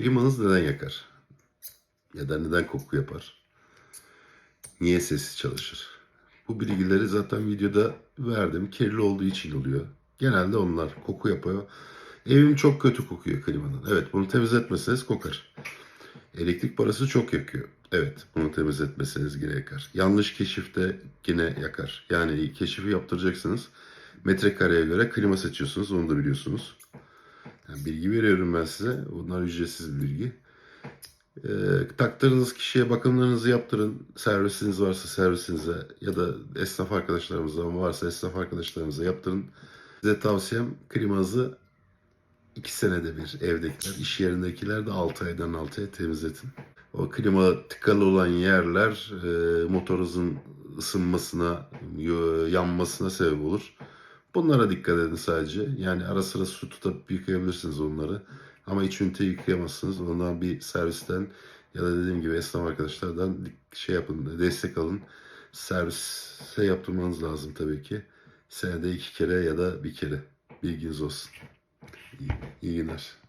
Klimanız neden yakar? Ya da neden koku yapar? Niye sessiz çalışır? Bu bilgileri zaten videoda verdim. Kirli olduğu için oluyor. Genelde onlar koku yapıyor. Evim çok kötü kokuyor klimanın. Evet bunu temizletmeseniz kokar. Elektrik parası çok yakıyor. Evet bunu temizletmeseniz yine yakar. Yanlış keşifte yine yakar. Yani keşifi yaptıracaksınız. Metrekareye göre klima seçiyorsunuz. Onu da biliyorsunuz. Bilgi veriyorum ben size. Bunlar ücretsiz bilgi. Ee, taktığınız kişiye bakımlarınızı yaptırın. Servisiniz varsa servisinize ya da esnaf arkadaşlarımızdan varsa esnaf arkadaşlarımıza yaptırın. Size tavsiyem klimanızı 2 senede bir evdekiler, iş yerindekiler de 6 aydan 6 ay temizletin. O klima tıkalı olan yerler e, motorunuzun ısınmasına, yanmasına sebep olur. Bunlara dikkat edin sadece. Yani ara sıra su tutup yıkayabilirsiniz onları. Ama iç üniteyi yıkayamazsınız. Ondan bir servisten ya da dediğim gibi esnaf arkadaşlardan şey yapın, destek alın. Servise yaptırmanız lazım tabii ki. Senede iki kere ya da bir kere. Bilginiz olsun. İyi, iyi günler.